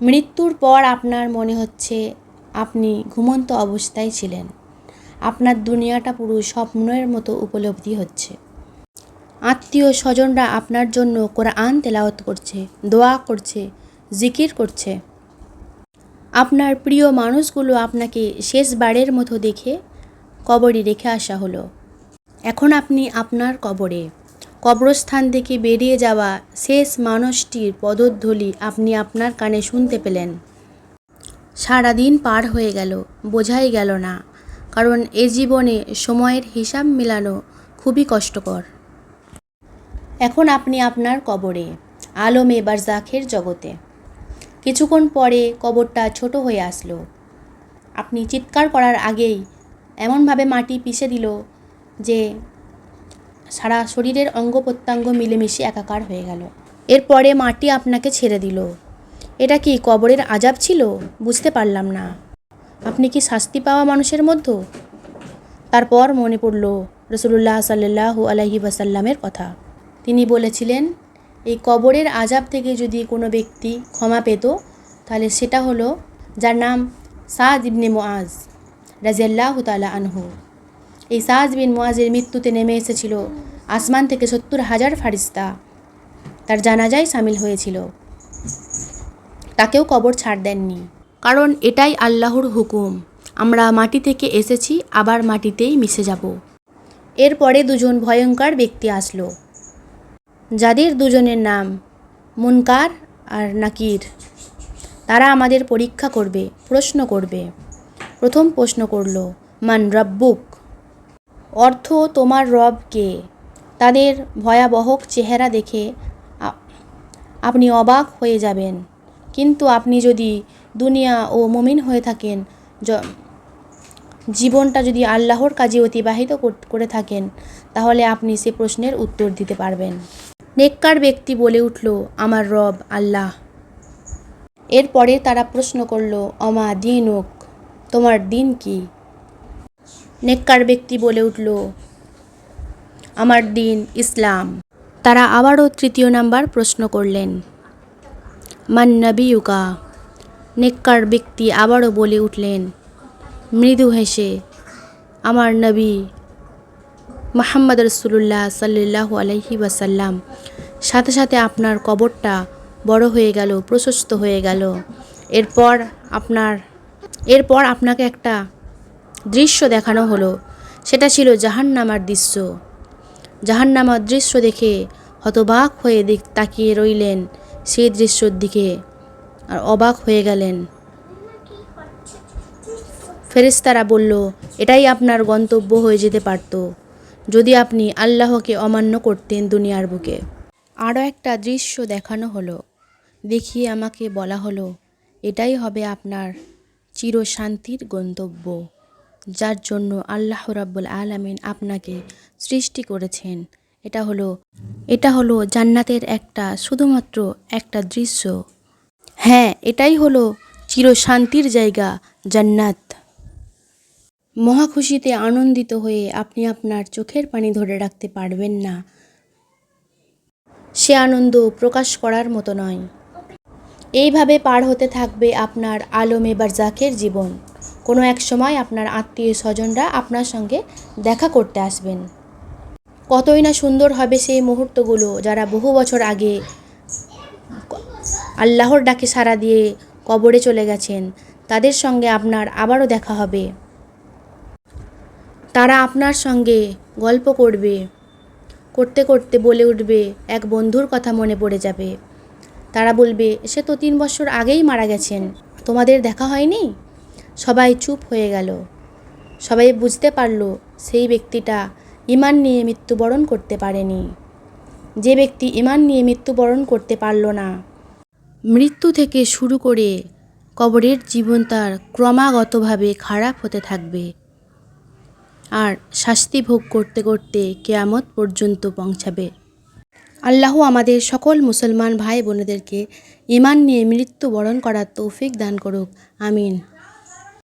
মৃত্যুর পর আপনার মনে হচ্ছে আপনি ঘুমন্ত অবস্থায় ছিলেন। আপনার দুনিয়াটা পুরো স্বপ্নের মতো উপলব্ধি হচ্ছে। আত্মীয় স্বজনরা আপনার জন্য কোরআন তেলাওয়াত করছে, দোয়া করছে, জিকির করছে। আপনার প্রিয় মানুষগুলো আপনাকে শেষবারের মতো দেখে কবরে রেখে আসা হলো। এখন আপনি আপনার কবরে। কবরস্থান থেকে বেরিয়ে যাওয়া শেষ মানুষটির পদধ্বলি আপনি আপনার কানে শুনতে পেলেন। সারাদিন পার হয়ে গেল, বোঝাই গেল না, কারণ এ জীবনে সময়ের হিসাব মেলানো খুবই কষ্টকর। এখন আপনি আপনার কবরে, আলমে বারজাখের জগতে। কিছুক্ষণ পরে কবরটা ছোট হয়ে আসলো। আপনি চিৎকার করার আগেই এমনভাবে মাটি পিষে দিল যে সারা শরীরের অঙ্গ প্রত্যঙ্গ মিলেমিশে একাকার হয়ে গেল। এরপরে মাটি আপনাকে ছেড়ে দিল। এটা কি কবরের আজাব ছিল? বুঝতে পারলাম না। আপনি কি শাস্তি পাওয়া মানুষের মধ্য? তারপর মনে পড়ল রসুল্লাহ সাল্লাহু আলহি ওয়াসাল্লামের কথা। তিনি বলেছিলেন, এই কবরের আজাব থেকে যদি কোনো ব্যক্তি ক্ষমা পেত, তাহলে সেটা হলো যার নাম সাদ ইবনে মোয়াজ রাজিয়াল্লাহ তালা আনহু। এই সাজ বিন মোয়াজের মৃত্যুতে নেমে এসেছিল আসমান থেকে সত্তর হাজার ফারিস্তা। তার জানাজায় সামিল হয়েছিল। তাকেও কবর ছাড় দেননি। কারণ এটাই আল্লাহর হুকুম, আমরা মাটি থেকে এসেছি, আবার মাটিতেই মিশে যাব। এরপরে দুজন ভয়ঙ্কর ব্যক্তি আসলো। যাদের দুজনের নাম মুনকার আর নাকির। তারা আমাদের পরীক্ষা করবে, প্রশ্ন করবে। প্রথম প্রশ্ন করল, মান রব্বুক? অর্থ তোমার রব কে তাদের ভয়াবহ চেহারা দেখে আপনি অবাক হয়ে যাবেন। কিন্তু আপনি যদি দুনিয়া ও মমিন হয়ে থাকেন জীবনটা যদি আল্লাহর কাজে অতিবাহিত করে থাকেন, তাহলে আপনি সে প্রশ্নের উত্তর দিতে পারবেন। নেককার ব্যক্তি বলে উঠল, আমার রব আল্লাহ। এরপরে তারা প্রশ্ন করল, অমা দিনুক? তোমার দিন কি? নেককার ব্যক্তি বলে উঠল, আমার দিন ইসলাম। তারা আবারও তৃতীয় নাম্বার প্রশ্ন করলেন, মান নবিউকা নেককার ব্যক্তি আবারও বলে উঠলেন, মৃদু হেসে, আমার নবী মোহাম্মদ রসুল্লাহ সাল্লাহ আলহি ওয়াসাল্লাম, সাথে সাথে আপনার কবরটা বড় হয়ে গেল, প্রশস্ত হয়ে গেল। এরপর আপনার, এরপর আপনাকে একটা দৃশ্য দেখানো হলো। সেটা ছিল জাহান্নামার দৃশ্য। জাহান্নামার দৃশ্য দেখে হতবাক হয়ে তাকিয়ে রইলেন সেই দৃশ্যর দিকে আর অবাক হয়ে গেলেন। ফেরেশতারা বলল, এটাই আপনার গন্তব্য হয়ে যেতে পারত, যদি আপনি আল্লাহকে অমান্য করতেন দুনিয়ার বুকে। আরও একটা দৃশ্য দেখানো হলো। দেখিয়ে আমাকে বলা হলো, এটাই হবে আপনার চিরশান্তির গন্তব্য। যার জন্য আল্লাহ রাব্বুল আলামিন আপনাকে সৃষ্টি করেছেন। এটা হলো এটা হলো জান্নাতের একটা, শুধুমাত্র একটা দৃশ্য। হ্যাঁ এটাই হলো চিরশান্তির জায়গা, জান্নাত। মহা খুশিতে আনন্দিত হয়ে আপনি আপনার চোখের পানি ধরে রাখতে পারবেন না। সে আনন্দ প্রকাশ করার মতো নয়। এইভাবে পার হতে থাকবে আপনার আলমে বারজাকের জীবন। কোনো এক সময় আপনার আত্মীয় স্বজনরা আপনার সঙ্গে দেখা করতে আসবেন। কতই না সুন্দর হবে সেই মুহূর্তগুলো যারা বহু বছর আগে আল্লাহর ডাকে সাড়া দিয়ে কবরে চলে গেছেন, তাদের সঙ্গে আপনার আবারও দেখা হবে। তারা আপনার সঙ্গে গল্প করবে, করতে করতে বলে উঠবে, এক বন্ধুর কথা মনে পড়ে যাবে। তারা বলবে, সে তো তিন বছর আগেই মারা গেছেন, তোমাদের দেখা হয়নি? সবাই চুপ হয়ে গেল। সবাই বুঝতে পারল সেই ব্যক্তিটা ইমান নিয়ে মৃত্যুবরণ করতে পারেনি। যে ব্যক্তি ইমান নিয়ে মৃত্যুবরণ করতে পারল না। মৃত্যু থেকে শুরু করে কবরের জীবন তার ক্রমাগতভাবে খারাপ হতে থাকবে। আর শাস্তি ভোগ করতে করতে কেয়ামত পর্যন্ত পৌঁছাবে। আল্লাহ আমাদের সকল মুসলমান ভাই বোনেদেরকে ইমান নিয়ে মৃত্যুবরণ করার তৌফিক দান করুক। আমিন।